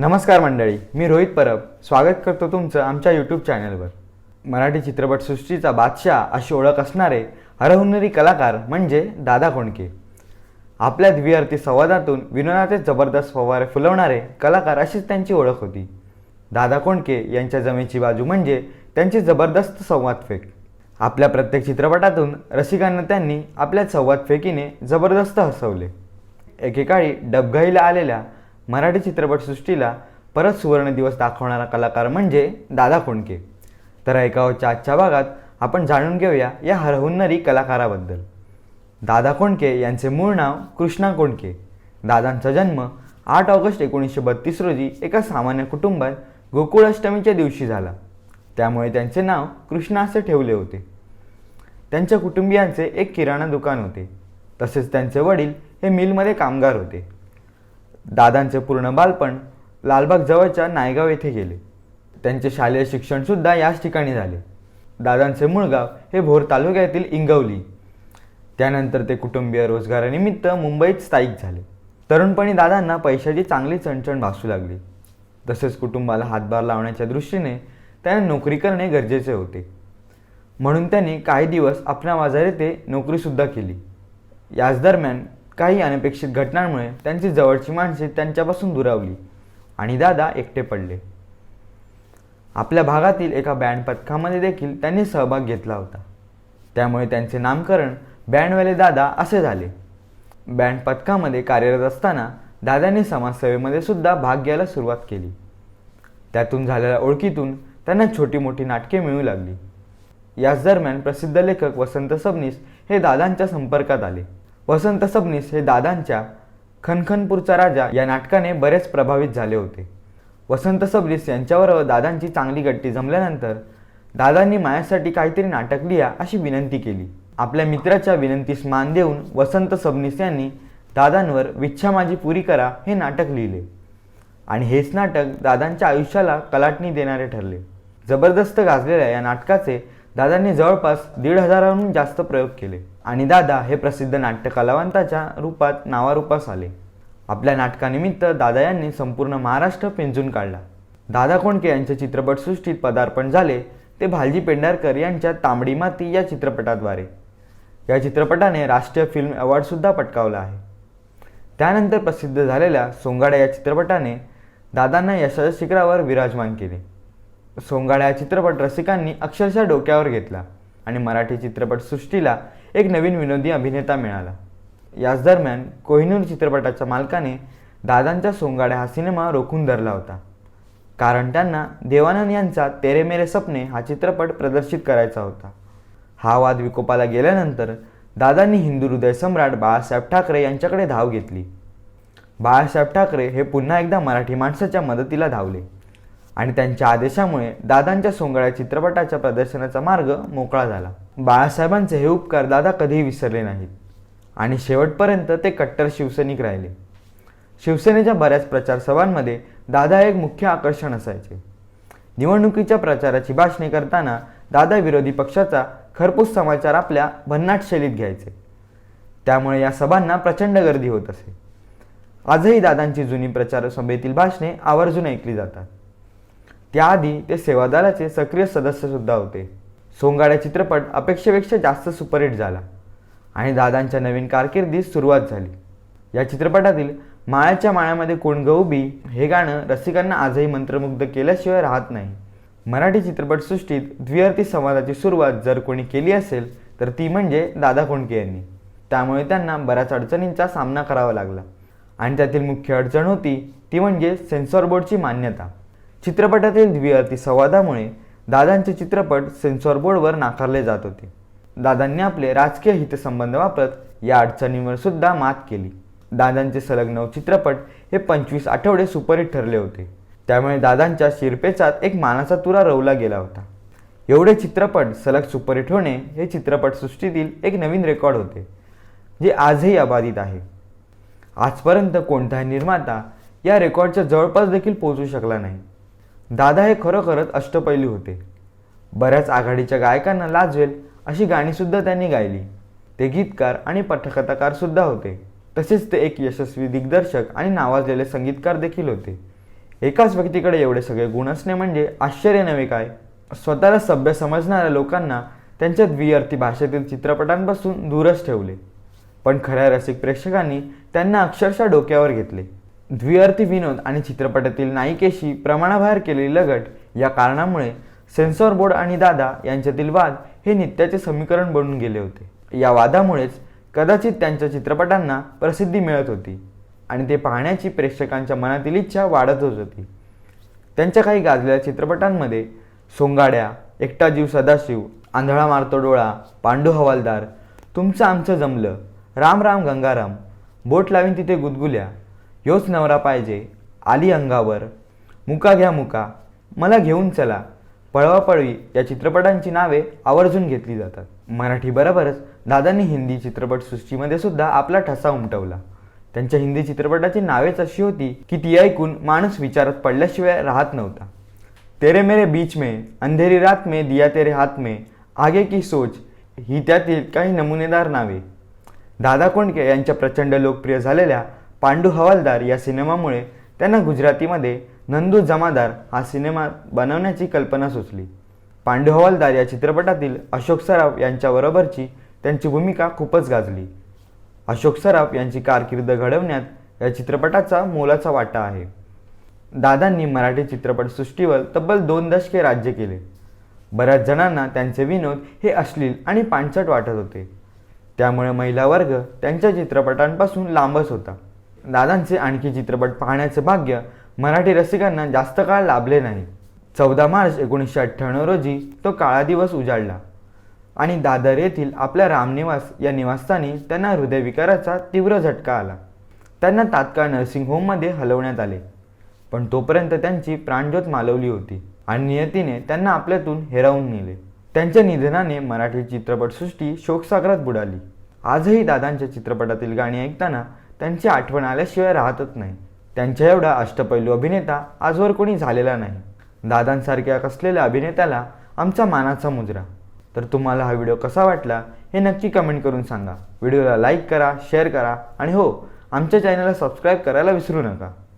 नमस्कार मंडळी मी रोहित परब. स्वागत करतो तुमचं आमच्या यूट्यूब चॅनलवर मराठी चित्रपटसृष्टीचा बादशाह अशी ओळख असणारे हरहुन्नरी कलाकार म्हणजे दादा कोंडके. आपल्या द्विअर्थी संवादातून विनोदाचे जबरदस्त फवारे फुलवणारे कलाकार अशीच त्यांची ओळख होती. दादा कोंडके यांच्या जमेची बाजू म्हणजे त्यांची जबरदस्त संवाद फेक. आपल्या प्रत्येक चित्रपटातून रसिकांना त्यांनी आपल्या संवाद फेकीने जबरदस्त हसवले. एकेकाळी डबघाईला आलेल्या मराठी चित्रपटसृष्टीला परत सुवर्ण दिवस दाखवणारा कलाकार म्हणजे दादा कोंडके. तर ऐकावच्या आजच्या भागात आपण जाणून घेऊया या हरहुन्नरी कलाकाराबद्दल. दादा कोंडके यांचे मूळ नाव कृष्णा कोंडके. दादांचा जन्म आठ ऑगस्ट एकोणीसशे बत्तीस रोजी एका सामान्य कुटुंबात गोकुळाष्टमीच्या दिवशी झाला. त्यामुळे त्यांचे नाव कृष्णा असे ठेवले होते. त्यांच्या कुटुंबियांचे एक किराणा दुकान होते. तसेच त्यांचे वडील हे मिलमध्ये कामगार होते. दादांचे पूर्ण बालपण लालबाग जवळच्या नायगाव येथे गेले. त्यांचे शालेय शिक्षणसुद्धा याच ठिकाणी झाले. दादांचे मूळ गाव हे भोर तालुक्यातील इंगवली. त्यानंतर ते कुटुंबीय रोजगारानिमित्त मुंबईत स्थायिक झाले. तरुणपणी दादांना पैशाची चांगली चणचण भासू लागली. तसेच कुटुंबाला हातभार लावण्याच्या दृष्टीने त्यांना नोकरी करणे गरजेचे होते. म्हणून त्यांनी काही दिवस आपल्या बाजार येथे नोकरीसुद्धा केली. याच दरम्यान काही अनपेक्षित घटनांमुळे त्यांची जवळची माणसे त्यांच्यापासून दुरावली आणि दादा एकटे पडले. आपल्या भागातील एका बँड पथकामध्ये देखील त्यांनी सहभाग घेतला होता. त्यामुळे त्यांचे नामकरण बँडवाले दादा असे झाले. बँड पथकामध्ये कार्यरत असताना दादांनी समाजसेवेमध्ये सुद्धा भाग घ्यायला सुरुवात केली. त्यातून झालेल्या ओळखीतून त्यांना छोटी मोठी नाटके मिळू लागली. याच दरम्यान प्रसिद्ध लेखक वसंत सबनीस हे दादांच्या संपर्कात आले. वसंत सबनीस हे दादांच्या खनखनपूरचा राजा या नाटकाने बरेच प्रभावित झाले होते. वसंत सबनीस यांच्यावर दादांची चांगली गट्टी जमल्यानंतर दादांनी माझ्यासाठी काहीतरी नाटक लिहा अशी विनंती केली. आपल्या मित्राच्या विनंतीस मान देऊन वसंत सबनीस यांनी दादांवर विच्छा माझी पुरी करा हे नाटक लिहिले. आणि हेच नाटक दादांच्या आयुष्याला कलाटणी देणारे ठरले. जबरदस्त गाजलेल्या या नाटकाचे दादांनी जवळपास दीड हजाराहून जास्त प्रयोग केले. आणि दादा हे प्रसिद्ध नाट्य कलावंताच्या रूपात नावारूपास आले. आपल्या नाटकानिमित्त दादा यांनी संपूर्ण महाराष्ट्र पिंजून काढला. दादा कोंडके यांच्या चित्रपटसृष्टीत पदार्पण झाले ते भालजी पेंढारकर यांच्या तांबडी माती या चित्रपटाद्वारे. या चित्रपटाने राष्ट्रीय फिल्म अवॉर्डसुद्धा पटकावला आहे. त्यानंतर प्रसिद्ध झालेल्या सोंगाड्या या चित्रपटाने दादांना यशाच्या शिखरावर विराजमान केले. सोंगाड्या या चित्रपट रसिकांनी अक्षरशः डोक्यावर घेतला. आणि मराठी चित्रपटसृष्टीला एक नवीन विनोदी अभिनेता मिळाला. याच दरम्यान कोहिनूर चित्रपटाच्या मालकाने दादांच्या सोंगाड्या हा सिनेमा रोखून धरला होता. कारण त्यांना देवानंद यांचा तेरे मेरे सपने हा चित्रपट प्रदर्शित करायचा होता. हा वाद विकोपाला गेल्यानंतर दादांनी हिंदू हृदय सम्राट बाळासाहेब ठाकरे यांच्याकडे धाव घेतली. बाळासाहेब ठाकरे हे पुन्हा एकदा मराठी माणसाच्या मदतीला धावले. आणि त्यांच्या आदेशामुळे दादांच्या सोंगळ्या चित्रपटाच्या प्रदर्शनाचा मार्ग मोकळा झाला. बाळासाहेबांचे हे उपकार दादा कधीही विसरले नाहीत. आणि शेवटपर्यंत ते कट्टर शिवसैनिक राहिले. शिवसेनेच्या बऱ्याच प्रचार सभांमध्ये दादा एक मुख्य आकर्षण असायचे. निवडणुकीच्या प्रचाराची भाषणे करताना दादा विरोधी पक्षाचा खरपूस समाचार आपल्या भन्नाट शैलीत घ्यायचे. त्यामुळे या सभांना प्रचंड गर्दी होत असे. आजही दादांची जुनी प्रचार सभेतील भाषणे आवर्जून ऐकली जातात. त्याआधी ते सेवादलाचे सक्रिय सदस्यसुद्धा होते. सोंगाड्या चित्रपट अपेक्षेपेक्षा जास्त सुपरहिट झाला आणि दादांच्या नवीन कारकिर्दीस सुरुवात झाली. या चित्रपटातील माळ्याच्या माळ्यामध्ये कोण गौबी हे गाणं रसिकांना आजही मंत्रमुग्ध केल्याशिवाय राहत नाही. मराठी चित्रपटसृष्टीत द्विअर्थी संवादाची सुरुवात जर कोणी केली असेल तर ती म्हणजे दादा कोंडके यांनी. त्यामुळे त्यांना बऱ्याच अडचणींचा सामना करावा लागला. आणि त्यातील मुख्य अडचण होती ती म्हणजे सेन्सॉर बोर्डची मान्यता. चित्रपटातील द्विअर्थी संवादामुळे दादांचे चित्रपट सेन्सॉर बोर्डवर नाकारले जात होते. दादांनी आपले राजकीय हितसंबंध वापरत या अडचणींवर सुद्धा मात केली. दादांचे सलग नऊ चित्रपट हे पंचवीस आठवडे सुपरहिट ठरले होते. त्यामुळे दादांच्या शिरपेचात एक मानाचा तुरा रवला गेला होता. एवढे चित्रपट सलग सुपरहिट होणे हे चित्रपटसृष्टीतील एक नवीन रेकॉर्ड होते जे आजही अबाधित आहे. आजपर्यंत कोणताही निर्माता या रेकॉर्डच्या जवळपास देखील पोहोचू शकला नाही. दादा हे खरोखरच अष्टपैलू होते. बऱ्याच आघाडीच्या गायकांना लाजवेल अशी गाणीसुद्धा त्यांनी गायली. ते गीतकार आणि पटकथाकारसुद्धा होते. तसेच ते एक यशस्वी दिग्दर्शक आणि नावाजलेले संगीतकार देखील होते. एकाच व्यक्तीकडे एवढे सगळे गुण असणे म्हणजे आश्चर्य नव्हे काय? स्वतःला सभ्य समजणाऱ्या लोकांना त्यांच्या द्विअर्थी भाषेतील चित्रपटांपासून दूरच ठेवले. पण खऱ्या रसिक प्रेक्षकांनी त्यांना अक्षरशः डोक्यावर घेतले. द्विअर्थी विनोद आणि चित्रपटातील नायिकेशी प्रमाणाबाहेर केलेली लगट या कारणामुळे सेन्सॉर बोर्ड आणि दादा यांच्यातील वाद हे नित्याचे समीकरण बनून गेले होते. या वादामुळेच कदाचित त्यांच्या चित्रपटांना प्रसिद्धी मिळत होती आणि ते पाहण्याची प्रेक्षकांच्या मनातील इच्छा वाढतच होती. त्यांच्या काही गाजलेल्या चित्रपटांमध्ये सोंगाड्या एकटा जीव सदाशिव आंधळा मारतो डोळा पांडू हवालदार तुमचं आमचं जमलं राम राम गंगाराम बोट लावीन तिथे गुदगुल्या ह्योच नवरा पाहिजे आली अंगावर. मुका घ्या मुका मला घेऊन चला. पळवा पळवी या चित्रपटांची नावे आवर्जून घेतली जातात. मराठीबरोबरच दादांनी हिंदी चित्रपटसृष्टीमध्ये सुद्धा आपला ठसा उमटवला. त्यांच्या हिंदी चित्रपटाची नावेच अशी होती की ती ऐकून माणूस विचारात पडल्याशिवाय राहत नव्हता. तेरे मेरे बीच में अंधेरी रात में दिया तेरे हात में आगे की सोच ही त्यातील काही नमुनेदार नावे. दादा कोंडके यांच्या प्रचंड लोकप्रिय झालेल्या पांडू हवालदार या सिनेमामुळे त्यांना गुजरातीमध्ये नंदू जमादार हा सिनेमा बनवण्याची कल्पना सुचली. पांडू हवालदार या चित्रपटातील अशोक सराफ यांच्याबरोबरची त्यांची भूमिका खूपच गाजली. अशोक सराफ यांची कारकीर्द घडवण्यात या चित्रपटाचा मोलाचा वाटा आहे. दादांनी मराठी चित्रपटसृष्टीवर तब्बल दोन दशके राज्य केले. बऱ्याच जणांना त्यांचे विनोद हे अश्लील आणि पाणचट वाटत होते. त्यामुळे महिला वर्ग त्यांच्या चित्रपटांपासून लांबच होता. दादांचे आणखी चित्रपट पाहण्याचे भाग्य मराठी रसिकांना जास्त काळ लाभले नाही. चौदा मार्च एकोणीसशे अठ्ठ्याण्णव रोजी तो काळा दिवस उजाडला. आणि दादर येथील आपल्या रामनिवास या निवासस्थानी त्यांना हृदयविकाराचा तीव्र झटका आला. त्यांना तात्काळ नर्सिंग होममध्ये हलवण्यात आले. पण तोपर्यंत त्यांची प्राणज्योत मालवली होती आणि नियतीने त्यांना आपल्यातून हेरावून नेले. त्यांच्या निधनाने मराठी चित्रपटसृष्टी शोकसागरात बुडाली. आजही दादांच्या चित्रपटातील गाणी ऐकताना त्यांची आठवण आल्याशिवाय राहतच नाही. त्यांच्या एवढा अष्टपैलू अभिनेता आजवर कोणी झालेला नाही. दादांसारख्या कसलेल्या अभिनेत्याला आमचा मानाचा मुजरा. तर तुम्हाला हा व्हिडिओ कसा वाटला हे नक्की कमेंट करून सांगा. व्हिडिओला लाईक करा शेअर करा आणि हो आमच्या चॅनलला सबस्क्राईब करायला विसरू नका.